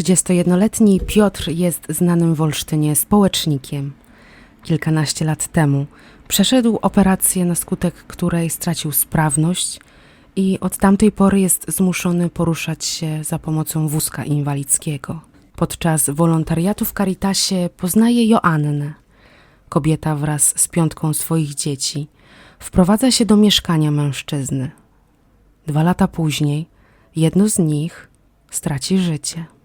31-letni Piotr jest znanym w Olsztynie społecznikiem. Kilkanaście lat temu przeszedł operację, na skutek której stracił sprawność i od tamtej pory jest zmuszony poruszać się za pomocą wózka inwalidzkiego. Podczas wolontariatu w Caritasie poznaje Joannę. Kobieta wraz z piątką swoich dzieci wprowadza się do mieszkania mężczyzny. Dwa lata później jedno z nich straci życie.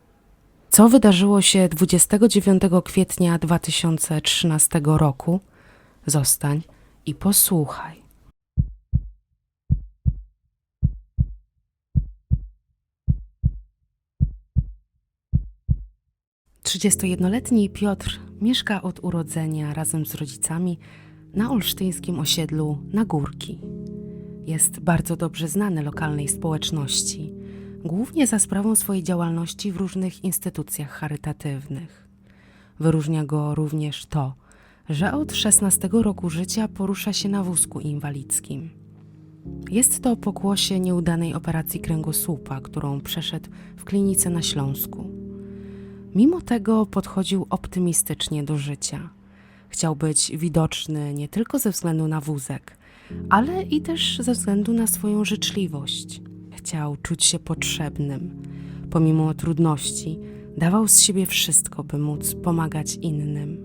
Co wydarzyło się 29 kwietnia 2013 roku? Zostań i posłuchaj. 31-letni Piotr mieszka od urodzenia razem z rodzicami na olsztyńskim osiedlu Nagórki. Jest bardzo dobrze znany lokalnej społeczności, głównie za sprawą swojej działalności w różnych instytucjach charytatywnych. Wyróżnia go również to, że od 16 roku życia porusza się na wózku inwalidzkim. Jest to pokłosie nieudanej operacji kręgosłupa, którą przeszedł w klinice na Śląsku. Mimo tego podchodził optymistycznie do życia. Chciał być widoczny nie tylko ze względu na wózek, ale i też ze względu na swoją życzliwość. Chciał czuć się potrzebnym. Pomimo trudności, dawał z siebie wszystko, by móc pomagać innym.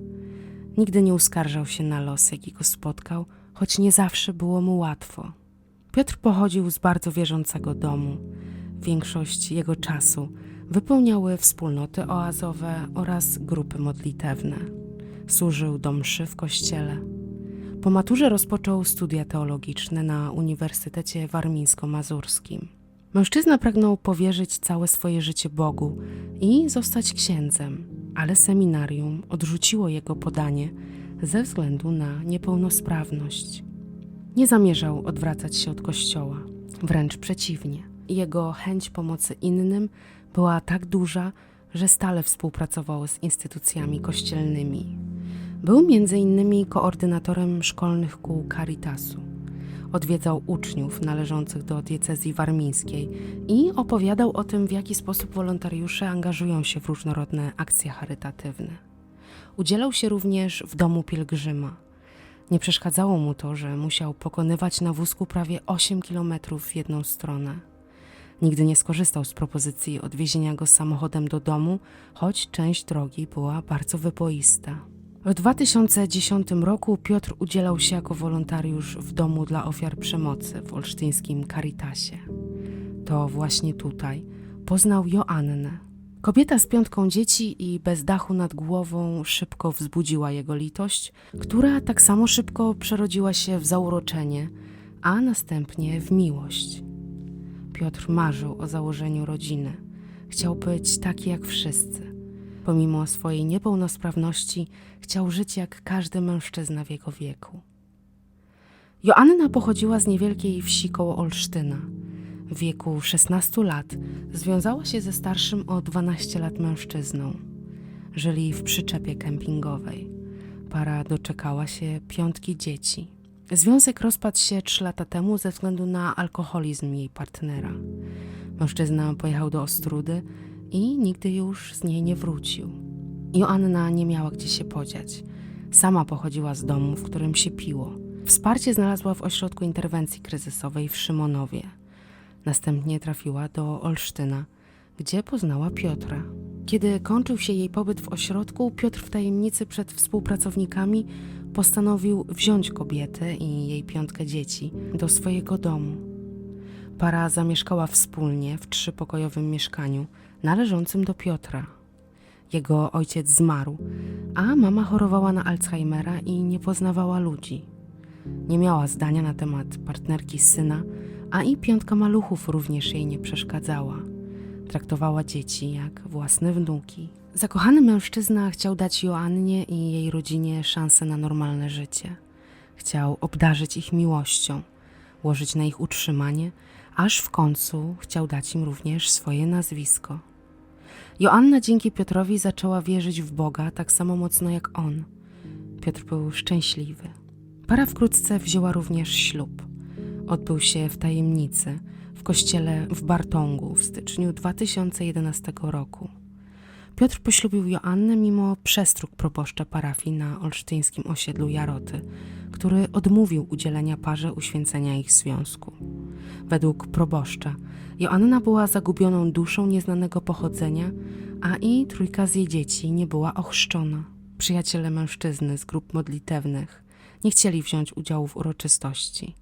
Nigdy nie uskarżał się na los, jaki go spotkał, choć nie zawsze było mu łatwo. Piotr pochodził z bardzo wierzącego domu. Większość jego czasu wypełniały wspólnoty oazowe oraz grupy modlitewne. Służył do mszy w kościele. Po maturze rozpoczął studia teologiczne na Uniwersytecie Warmińsko-Mazurskim. Mężczyzna pragnął powierzyć całe swoje życie Bogu i zostać księdzem, ale seminarium odrzuciło jego podanie ze względu na niepełnosprawność. Nie zamierzał odwracać się od kościoła, wręcz przeciwnie. Jego chęć pomocy innym była tak duża, że stale współpracował z instytucjami kościelnymi. Był między innymi koordynatorem szkolnych kół Caritasu. Odwiedzał uczniów należących do diecezji warmińskiej i opowiadał o tym, w jaki sposób wolontariusze angażują się w różnorodne akcje charytatywne. Udzielał się również w domu pielgrzyma. Nie przeszkadzało mu to, że musiał pokonywać na wózku prawie 8 kilometrów w jedną stronę. Nigdy nie skorzystał z propozycji odwiezienia go samochodem do domu, choć część drogi była bardzo wyboista. W 2010 roku Piotr udzielał się jako wolontariusz w domu dla ofiar przemocy w olsztyńskim Caritasie. To właśnie tutaj poznał Joannę. Kobieta z piątką dzieci i bez dachu nad głową szybko wzbudziła jego litość, która tak samo szybko przerodziła się w zauroczenie, a następnie w miłość. Piotr marzył o założeniu rodziny. Chciał być taki jak wszyscy. Pomimo swojej niepełnosprawności, chciał żyć jak każdy mężczyzna w jego wieku. Joanna pochodziła z niewielkiej wsi koło Olsztyna. W wieku 16 lat związała się ze starszym o 12 lat mężczyzną. Żyli w przyczepie kempingowej. Para doczekała się piątki dzieci. Związek rozpadł się trzy lata temu ze względu na alkoholizm jej partnera. Mężczyzna pojechał do Ostrudy i nigdy już z niej nie wrócił. Joanna nie miała gdzie się podziać. Sama pochodziła z domu, w którym się piło. Wsparcie znalazła w ośrodku interwencji kryzysowej w Szymonowie. Następnie trafiła do Olsztyna, gdzie poznała Piotra. Kiedy kończył się jej pobyt w ośrodku, Piotr w tajemnicy przed współpracownikami postanowił wziąć kobietę i jej piątkę dzieci do swojego domu. Para zamieszkała wspólnie w trzypokojowym mieszkaniu należącym do Piotra. Jego ojciec zmarł, a mama chorowała na Alzheimera i nie poznawała ludzi. Nie miała zdania na temat partnerki syna, a i piątka maluchów również jej nie przeszkadzała. Traktowała dzieci jak własne wnuki. Zakochany mężczyzna chciał dać Joannie i jej rodzinie szansę na normalne życie. Chciał obdarzyć ich miłością, łożyć na ich utrzymanie, aż w końcu chciał dać im również swoje nazwisko. Joanna dzięki Piotrowi zaczęła wierzyć w Boga tak samo mocno jak on. Piotr był szczęśliwy. Para wkrótce wzięła również ślub. Odbył się w tajemnicy w kościele w Bartongu w styczniu 2011 roku. Piotr poślubił Joannę mimo przestróg proboszcza parafii na olsztyńskim osiedlu Jaroty, który odmówił udzielenia parze uświęcenia ich związku. Według proboszcza Joanna była zagubioną duszą nieznanego pochodzenia, a i trójka z jej dzieci nie była ochrzczona. Przyjaciele mężczyzny z grup modlitewnych nie chcieli wziąć udziału w uroczystości,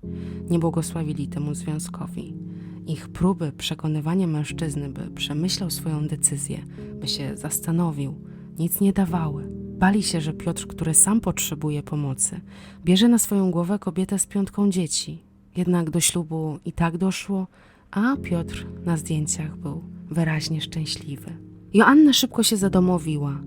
nie błogosławili temu związkowi. Ich próby przekonywania mężczyzny, by przemyślał swoją decyzję, by się zastanowił, nic nie dawały. Bali się, że Piotr, który sam potrzebuje pomocy, bierze na swoją głowę kobietę z piątką dzieci. Jednak do ślubu i tak doszło, a Piotr na zdjęciach był wyraźnie szczęśliwy. Joanna szybko się zadomowiła.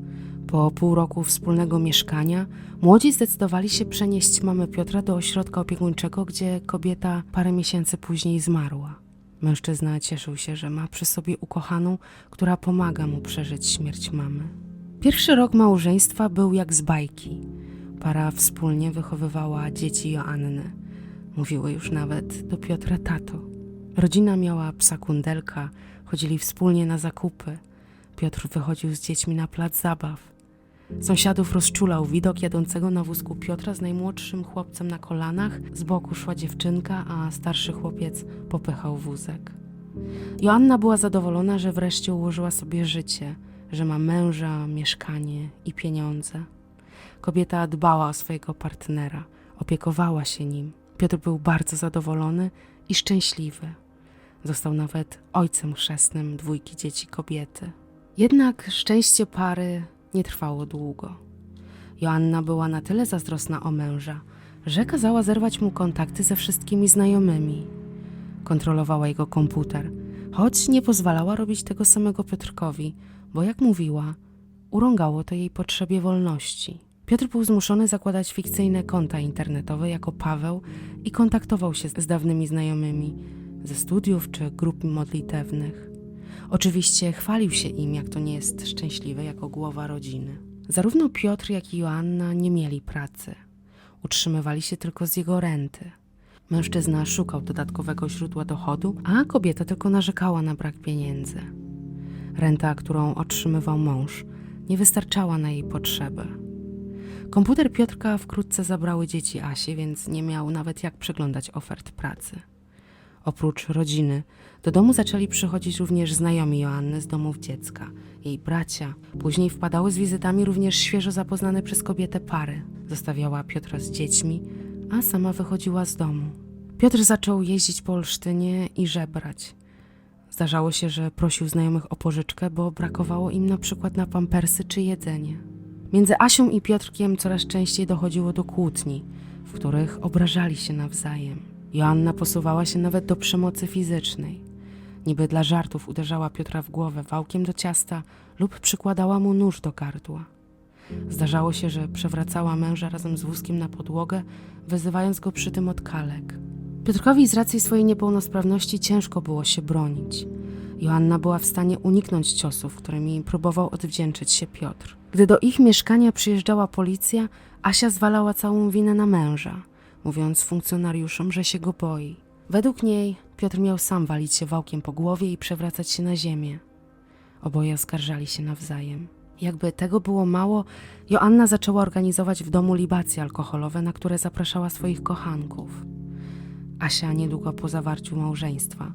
Po pół roku wspólnego mieszkania młodzi zdecydowali się przenieść mamę Piotra do ośrodka opiekuńczego, gdzie kobieta parę miesięcy później zmarła. Mężczyzna cieszył się, że ma przy sobie ukochaną, która pomaga mu przeżyć śmierć mamy. Pierwszy rok małżeństwa był jak z bajki. Para wspólnie wychowywała dzieci Joanny. Mówiły już nawet do Piotra tato. Rodzina miała psa kundelka, chodzili wspólnie na zakupy. Piotr wychodził z dziećmi na plac zabaw. Sąsiadów rozczulał widok jadącego na wózku Piotra z najmłodszym chłopcem na kolanach. Z boku szła dziewczynka, a starszy chłopiec popychał wózek. Joanna była zadowolona, że wreszcie ułożyła sobie życie, że ma męża, mieszkanie i pieniądze. Kobieta dbała o swojego partnera, opiekowała się nim. Piotr był bardzo zadowolony i szczęśliwy. Został nawet ojcem chrzestnym dwójki dzieci kobiety. Jednak szczęście pary nie trwało długo. Joanna była na tyle zazdrosna o męża, że kazała zerwać mu kontakty ze wszystkimi znajomymi. Kontrolowała jego komputer, choć nie pozwalała robić tego samego Piotrkowi, bo jak mówiła, urągało to jej potrzebie wolności. Piotr był zmuszony zakładać fikcyjne konta internetowe jako Paweł i kontaktował się z dawnymi znajomymi ze studiów czy grup modlitewnych. Oczywiście chwalił się im, jak to nie jest szczęśliwe jako głowa rodziny. Zarówno Piotr, jak i Joanna nie mieli pracy. Utrzymywali się tylko z jego renty. Mężczyzna szukał dodatkowego źródła dochodu, a kobieta tylko narzekała na brak pieniędzy. Renta, którą otrzymywał mąż, nie wystarczała na jej potrzeby. Komputer Piotrka wkrótce zabrały dzieci Asi, więc nie miał nawet jak przeglądać ofert pracy. Oprócz rodziny, do domu zaczęli przychodzić również znajomi Joanny z domów dziecka, jej bracia. Później wpadały z wizytami również świeżo zapoznane przez kobietę pary. Zostawiała Piotra z dziećmi, a sama wychodziła z domu. Piotr zaczął jeździć po Olsztynie i żebrać. Zdarzało się, że prosił znajomych o pożyczkę, bo brakowało im na przykład na pampersy czy jedzenie. Między Asią i Piotrkiem coraz częściej dochodziło do kłótni, w których obrażali się nawzajem. Joanna posuwała się nawet do przemocy fizycznej. Niby dla żartów uderzała Piotra w głowę wałkiem do ciasta lub przykładała mu nóż do gardła. Zdarzało się, że przewracała męża razem z wózkiem na podłogę, wyzywając go przy tym od kalek. Piotrkowi z racji swojej niepełnosprawności ciężko było się bronić. Joanna była w stanie uniknąć ciosów, którymi próbował odwdzięczyć się Piotr. Gdy do ich mieszkania przyjeżdżała policja, Asia zwalała całą winę na męża, mówiąc funkcjonariuszom, że się go boi. Według niej Piotr miał sam walić się wałkiem po głowie i przewracać się na ziemię. Oboje oskarżali się nawzajem. Jakby tego było mało, Joanna zaczęła organizować w domu libacje alkoholowe, na które zapraszała swoich kochanków. Asia niedługo po zawarciu małżeństwa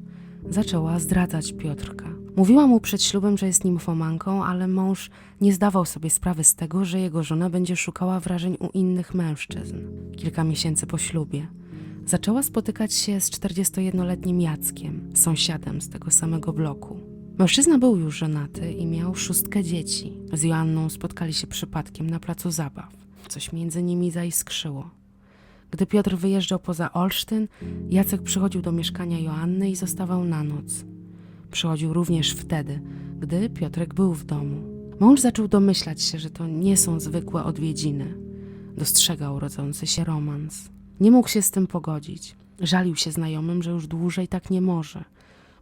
zaczęła zdradzać Piotrka. Mówiła mu przed ślubem, że jest nimfomanką, ale mąż nie zdawał sobie sprawy z tego, że jego żona będzie szukała wrażeń u innych mężczyzn. Kilka miesięcy po ślubie zaczęła spotykać się z 41-letnim Jackiem, sąsiadem z tego samego bloku. Mężczyzna był już żonaty i miał szóstkę dzieci. Z Joanną spotkali się przypadkiem na placu zabaw. Coś między nimi zaiskrzyło. Gdy Piotr wyjeżdżał poza Olsztyn, Jacek przychodził do mieszkania Joanny i zostawał na noc. Przychodził również wtedy, gdy Piotrek był w domu. Mąż zaczął domyślać się, że to nie są zwykłe odwiedziny. Dostrzegał rodzący się romans. Nie mógł się z tym pogodzić. Żalił się znajomym, że już dłużej tak nie może.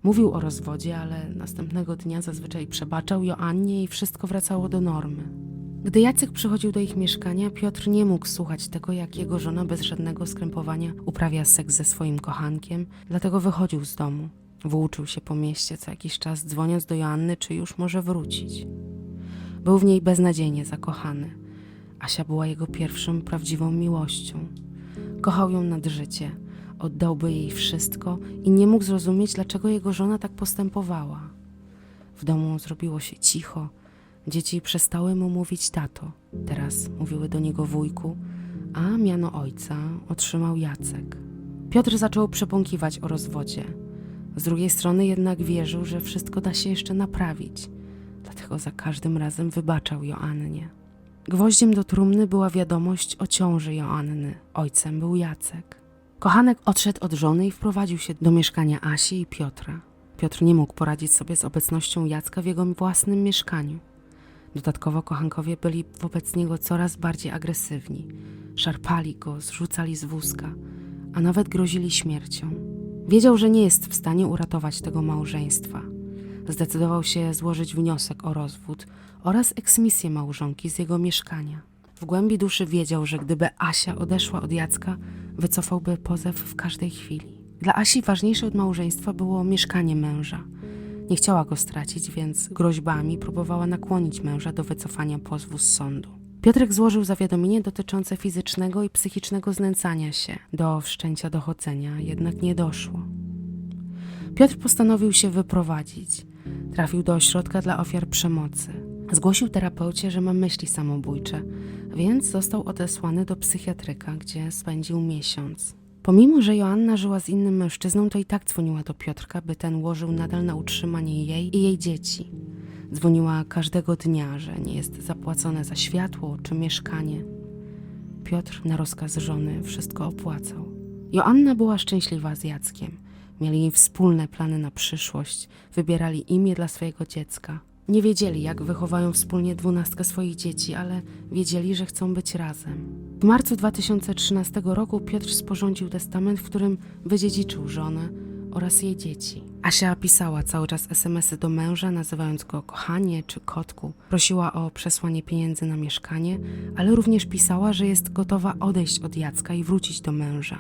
Mówił o rozwodzie, ale następnego dnia zazwyczaj przebaczał Joannie i wszystko wracało do normy. Gdy Jacek przychodził do ich mieszkania, Piotr nie mógł słuchać tego, jak jego żona bez żadnego skrępowania uprawia seks ze swoim kochankiem, dlatego wychodził z domu. Włóczył się po mieście co jakiś czas, dzwoniąc do Joanny, czy już może wrócić. Był w niej beznadziejnie zakochany. Asia była jego pierwszą prawdziwą miłością. Kochał ją nad życie, oddałby jej wszystko i nie mógł zrozumieć, dlaczego jego żona tak postępowała. W domu zrobiło się cicho. Dzieci przestały mu mówić tato. Teraz mówiły do niego wujku, a miano ojca otrzymał Jacek. Piotr zaczął przepąkiwać o rozwodzie. Z drugiej strony jednak wierzył, że wszystko da się jeszcze naprawić. Dlatego za każdym razem wybaczał Joannie. Gwoździem do trumny była wiadomość o ciąży Joanny. Ojcem był Jacek. Kochanek odszedł od żony i wprowadził się do mieszkania Asi i Piotra. Piotr nie mógł poradzić sobie z obecnością Jacka w jego własnym mieszkaniu. Dodatkowo kochankowie byli wobec niego coraz bardziej agresywni. Szarpali go, zrzucali z wózka, a nawet grozili śmiercią. Wiedział, że nie jest w stanie uratować tego małżeństwa. Zdecydował się złożyć wniosek o rozwód oraz eksmisję małżonki z jego mieszkania. W głębi duszy wiedział, że gdyby Asia odeszła od Jacka, wycofałby pozew w każdej chwili. Dla Asi ważniejsze od małżeństwa było mieszkanie męża. Nie chciała go stracić, więc groźbami próbowała nakłonić męża do wycofania pozwu z sądu. Piotrek złożył zawiadomienie dotyczące fizycznego i psychicznego znęcania się. Do wszczęcia dochodzenia jednak nie doszło. Piotr postanowił się wyprowadzić. Trafił do ośrodka dla ofiar przemocy. Zgłosił terapeucie, że ma myśli samobójcze, więc został odesłany do psychiatryka, gdzie spędził miesiąc. Pomimo, że Joanna żyła z innym mężczyzną, to i tak dzwoniła do Piotrka, by ten łożył nadal na utrzymanie jej i jej dzieci. Dzwoniła każdego dnia, że nie jest zapłacone za światło czy mieszkanie. Piotr na rozkaz żony wszystko opłacał. Joanna była szczęśliwa z Jackiem. Mieli wspólne plany na przyszłość, wybierali imię dla swojego dziecka. Nie wiedzieli, jak wychowają wspólnie dwunastkę swoich dzieci, ale wiedzieli, że chcą być razem. W marcu 2013 roku Piotr sporządził testament, w którym wydziedziczył żonę oraz jej dzieci. Asia pisała cały czas SMS-y do męża, nazywając go kochanie czy kotku. Prosiła o przesłanie pieniędzy na mieszkanie, ale również pisała, że jest gotowa odejść od Jacka i wrócić do męża.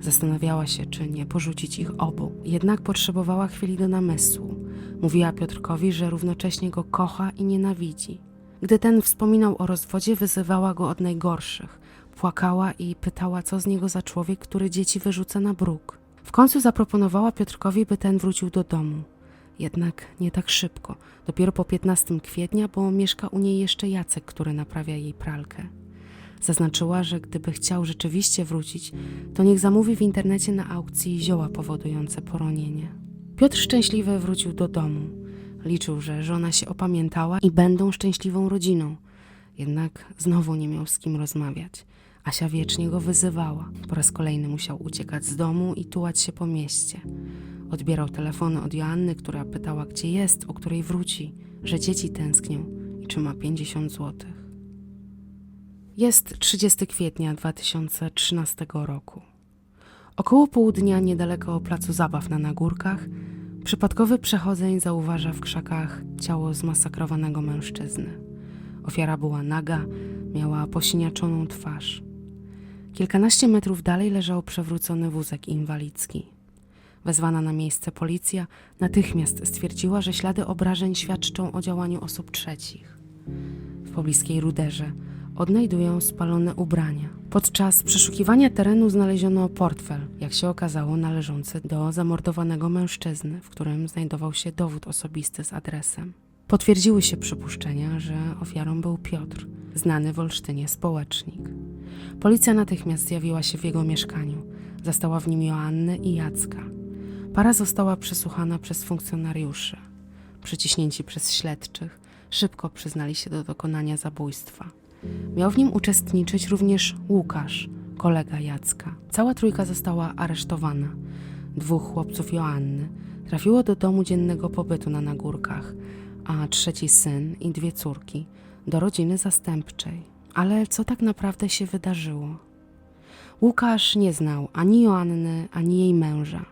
Zastanawiała się, czy nie porzucić ich obu. Jednak potrzebowała chwili do namysłu. Mówiła Piotrkowi, że równocześnie go kocha i nienawidzi. Gdy ten wspominał o rozwodzie, wyzywała go od najgorszych. Płakała i pytała, co z niego za człowiek, który dzieci wyrzuca na bruk. W końcu zaproponowała Piotrkowi, by ten wrócił do domu. Jednak nie tak szybko. Dopiero po 15 kwietnia, bo mieszka u niej jeszcze Jacek, który naprawia jej pralkę. Zaznaczyła, że gdyby chciał rzeczywiście wrócić, to niech zamówi w internecie na aukcji zioła powodujące poronienie. Piotr szczęśliwy wrócił do domu. Liczył, że żona się opamiętała i będą szczęśliwą rodziną. Jednak znowu nie miał z kim rozmawiać. Asia wiecznie go wyzywała. Po raz kolejny musiał uciekać z domu i tułać się po mieście. Odbierał telefony od Joanny, która pytała, gdzie jest, o której wróci, że dzieci tęsknią i czy ma 50 złotych. Jest 30 kwietnia 2013 roku. Około południa, niedaleko placu zabaw na Nagórkach, przypadkowy przechodzeń zauważa w krzakach ciało zmasakrowanego mężczyzny. Ofiara była naga, miała posiniaczoną twarz. Kilkanaście metrów dalej leżał przewrócony wózek inwalidzki. Wezwana na miejsce policja natychmiast stwierdziła, że ślady obrażeń świadczą o działaniu osób trzecich. W pobliskiej ruderze odnajdują spalone ubrania. Podczas przeszukiwania terenu znaleziono portfel, jak się okazało, należący do zamordowanego mężczyzny, w którym znajdował się dowód osobisty z adresem. Potwierdziły się przypuszczenia, że ofiarą był Piotr, znany w Olsztynie społecznik. Policja natychmiast zjawiła się w jego mieszkaniu. Zastała w nim Joannę i Jacka. Para została przesłuchana przez funkcjonariuszy. Przyciśnięci przez śledczych, szybko przyznali się do dokonania zabójstwa. Miał w nim uczestniczyć również Łukasz, kolega Jacka. Cała trójka została aresztowana. Dwóch chłopców Joanny trafiło do domu dziennego pobytu na Nagórkach, a trzeci syn i dwie córki do rodziny zastępczej. Ale co tak naprawdę się wydarzyło? Łukasz nie znał ani Joanny, ani jej męża.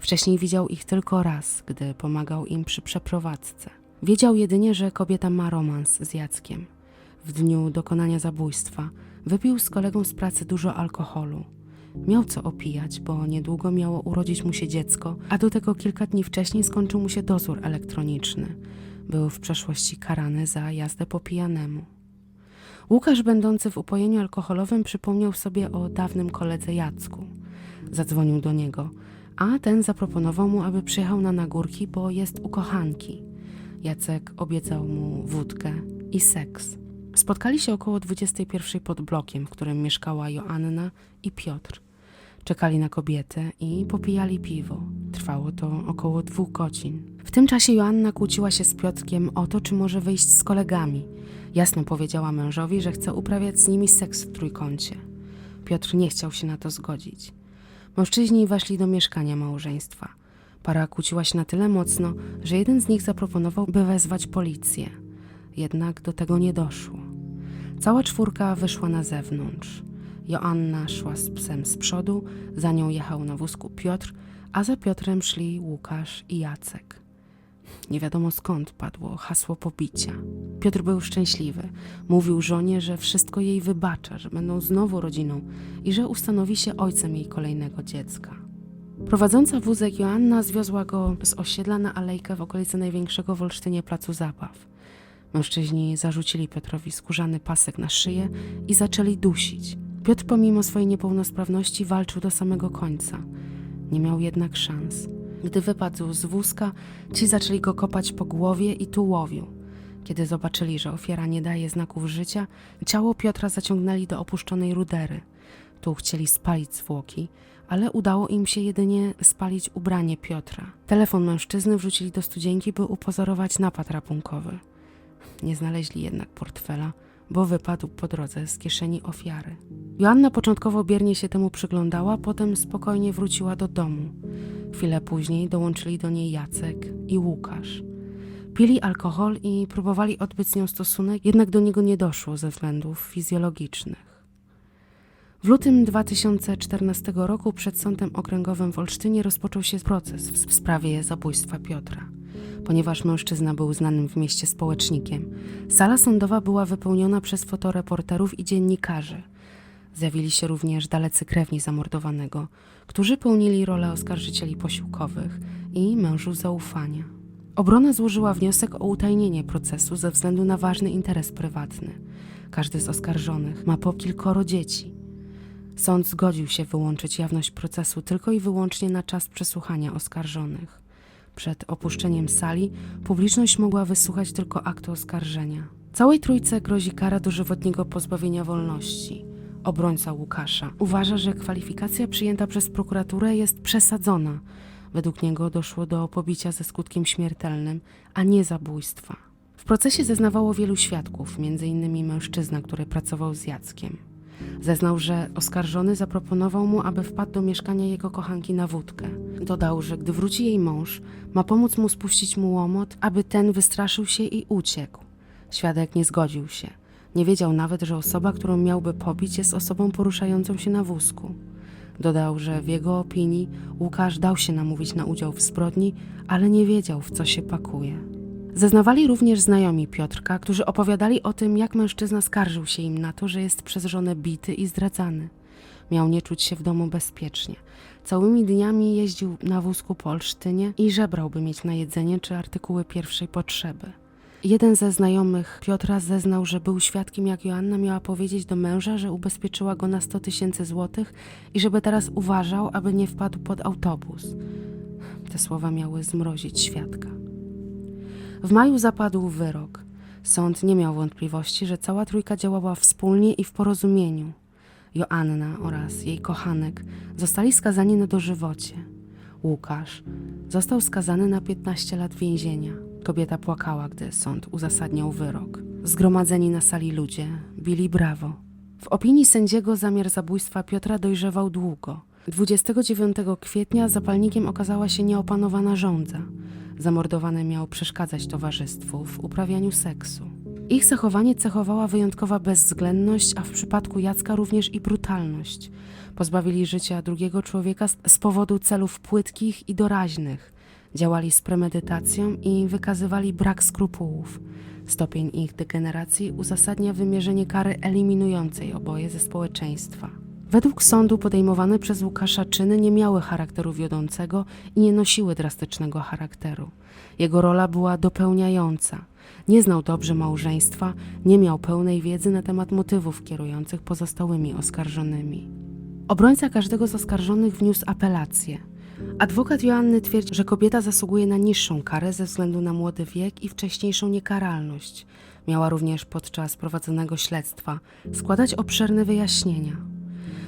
Wcześniej widział ich tylko raz, gdy pomagał im przy przeprowadzce. Wiedział jedynie, że kobieta ma romans z Jackiem. W dniu dokonania zabójstwa wypił z kolegą z pracy dużo alkoholu. Miał co opijać, bo niedługo miało urodzić mu się dziecko, a do tego kilka dni wcześniej skończył mu się dozór elektroniczny. Był w przeszłości karany za jazdę po pijanemu. Łukasz, będący w upojeniu alkoholowym, przypomniał sobie o dawnym koledze Jacku. Zadzwonił do niego, a ten zaproponował mu, aby przyjechał na nagórki, bo jest u kochanki. Jacek obiecał mu wódkę i seks. Spotkali się około 21 pod blokiem, w którym mieszkała Joanna i Piotr. Czekali na kobietę i popijali piwo. Trwało to około dwóch godzin. W tym czasie Joanna kłóciła się z Piotrkiem o to, czy może wyjść z kolegami. Jasno powiedziała mężowi, że chce uprawiać z nimi seks w trójkącie. Piotr nie chciał się na to zgodzić. Mężczyźni weszli do mieszkania małżeństwa. Para kłóciła się na tyle mocno, że jeden z nich zaproponował, by wezwać policję. Jednak do tego nie doszło. Cała czwórka wyszła na zewnątrz. Joanna szła z psem z przodu, za nią jechał na wózku Piotr, a za Piotrem szli Łukasz i Jacek. Nie wiadomo skąd padło hasło pobicia. Piotr był szczęśliwy. Mówił żonie, że wszystko jej wybacza, że będą znowu rodziną i że ustanowi się ojcem jej kolejnego dziecka. Prowadząca wózek Joanna zwiozła go z osiedla na alejkę w okolicy największego w Olsztynie placu zabaw. Mężczyźni zarzucili Piotrowi skórzany pasek na szyję i zaczęli dusić. Piotr pomimo swojej niepełnosprawności walczył do samego końca. Nie miał jednak szans. Gdy wypadł z wózka, ci zaczęli go kopać po głowie i tułowiu. Kiedy zobaczyli, że ofiara nie daje znaków życia, ciało Piotra zaciągnęli do opuszczonej rudery. Tu chcieli spalić zwłoki, ale udało im się jedynie spalić ubranie Piotra. Telefon mężczyzny wrzucili do studzienki, by upozorować napad rabunkowy. Nie znaleźli jednak portfela, bo wypadł po drodze z kieszeni ofiary. Joanna początkowo biernie się temu przyglądała, potem spokojnie wróciła do domu. Chwilę później dołączyli do niej Jacek i Łukasz. Pili alkohol i próbowali odbyć z nią stosunek, jednak do niego nie doszło ze względów fizjologicznych. W lutym 2014 roku przed Sądem Okręgowym w Olsztynie rozpoczął się proces w sprawie zabójstwa Piotra. Ponieważ mężczyzna był znanym w mieście społecznikiem, sala sądowa była wypełniona przez fotoreporterów i dziennikarzy. Zjawili się również dalecy krewni zamordowanego, którzy pełnili rolę oskarżycieli posiłkowych i mężów zaufania. Obrona złożyła wniosek o utajnienie procesu ze względu na ważny interes prywatny. Każdy z oskarżonych ma po kilkoro dzieci. Sąd zgodził się wyłączyć jawność procesu tylko i wyłącznie na czas przesłuchania oskarżonych. Przed opuszczeniem sali publiczność mogła wysłuchać tylko aktu oskarżenia. Całej trójce grozi kara dożywotniego pozbawienia wolności. Obrońca Łukasza uważa, że kwalifikacja przyjęta przez prokuraturę jest przesadzona. Według niego doszło do pobicia ze skutkiem śmiertelnym, a nie zabójstwa. W procesie zeznawało wielu świadków, m.in. mężczyzna, który pracował z Jackiem. Zeznał, że oskarżony zaproponował mu, aby wpadł do mieszkania jego kochanki na wódkę. Dodał, że gdy wróci jej mąż, ma pomóc mu spuścić mu łomot, aby ten wystraszył się i uciekł. Świadek nie zgodził się. Nie wiedział nawet, że osoba, którą miałby pobić, jest osobą poruszającą się na wózku. Dodał, że w jego opinii Łukasz dał się namówić na udział w zbrodni, ale nie wiedział, w co się pakuje. Zeznawali również znajomi Piotrka, którzy opowiadali o tym, jak mężczyzna skarżył się im na to, że jest przez żonę bity i zdradzany. Miał nie czuć się w domu bezpiecznie. Całymi dniami jeździł na wózku po Olsztynie i żebrał, by mieć na jedzenie czy artykuły pierwszej potrzeby. Jeden ze znajomych Piotra zeznał, że był świadkiem, jak Joanna miała powiedzieć do męża, że ubezpieczyła go na 100 tysięcy złotych i żeby teraz uważał, aby nie wpadł pod autobus. Te słowa miały zmrozić świadka. W maju zapadł wyrok. Sąd nie miał wątpliwości, że cała trójka działała wspólnie i w porozumieniu. Joanna oraz jej kochanek zostali skazani na dożywocie. Łukasz został skazany na 15 lat więzienia. Kobieta płakała, gdy sąd uzasadniał wyrok. Zgromadzeni na sali ludzie bili brawo. W opinii sędziego zamiar zabójstwa Piotra dojrzewał długo. 29 kwietnia zapalnikiem okazała się nieopanowana żądza. Zamordowany miał przeszkadzać towarzystwu w uprawianiu seksu. Ich zachowanie cechowała wyjątkowa bezwzględność, a w przypadku Jacka również i brutalność. Pozbawili życia drugiego człowieka z- powodu celów płytkich i doraźnych. Działali z premedytacją i wykazywali brak skrupułów. Stopień ich degeneracji uzasadnia wymierzenie kary eliminującej oboje ze społeczeństwa. Według sądu podejmowane przez Łukasza czyny nie miały charakteru wiodącego i nie nosiły drastycznego charakteru. Jego rola była dopełniająca. Nie znał dobrze małżeństwa, nie miał pełnej wiedzy na temat motywów kierujących pozostałymi oskarżonymi. Obrońca każdego z oskarżonych wniósł apelację. Adwokat Joanny twierdzi, że kobieta zasługuje na niższą karę ze względu na młody wiek i wcześniejszą niekaralność. Miała również podczas prowadzonego śledztwa składać obszerne wyjaśnienia.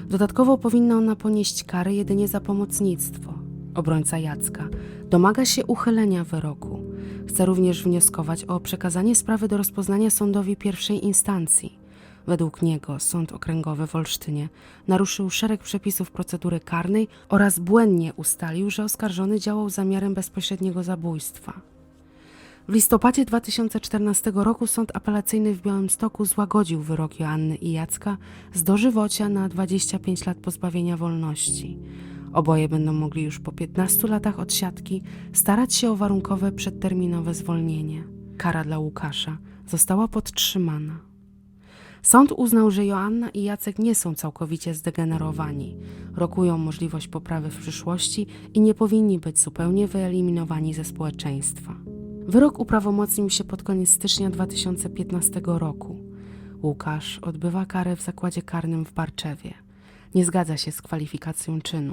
Dodatkowo powinna ona ponieść karę jedynie za pomocnictwo. Obrońca Jacka domaga się uchylenia wyroku. Chce również wnioskować o przekazanie sprawy do rozpoznania sądowi pierwszej instancji. Według niego Sąd Okręgowy w Olsztynie naruszył szereg przepisów procedury karnej oraz błędnie ustalił, że oskarżony działał zamiarem bezpośredniego zabójstwa. W listopadzie 2014 roku Sąd Apelacyjny w Białymstoku złagodził wyrok Joanny i Jacka z dożywocia na 25 lat pozbawienia wolności. Oboje będą mogli już po 15 latach odsiadki starać się o warunkowe przedterminowe zwolnienie. Kara dla Łukasza została podtrzymana. Sąd uznał, że Joanna i Jacek nie są całkowicie zdegenerowani, rokują możliwość poprawy w przyszłości i nie powinni być zupełnie wyeliminowani ze społeczeństwa. Wyrok uprawomocnił się pod koniec stycznia 2015 roku. Łukasz odbywa karę w zakładzie karnym w Barczewie. Nie zgadza się z kwalifikacją czynu.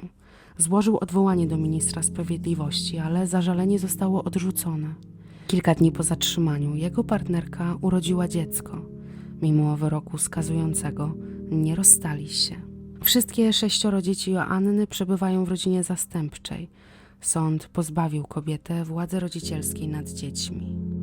Złożył odwołanie do ministra sprawiedliwości, ale zażalenie zostało odrzucone. Kilka dni po zatrzymaniu jego partnerka urodziła dziecko. Mimo wyroku skazującego, nie rozstali się. Wszystkie sześcioro dzieci Joanny przebywają w rodzinie zastępczej. Sąd pozbawił kobietę władzy rodzicielskiej nad dziećmi.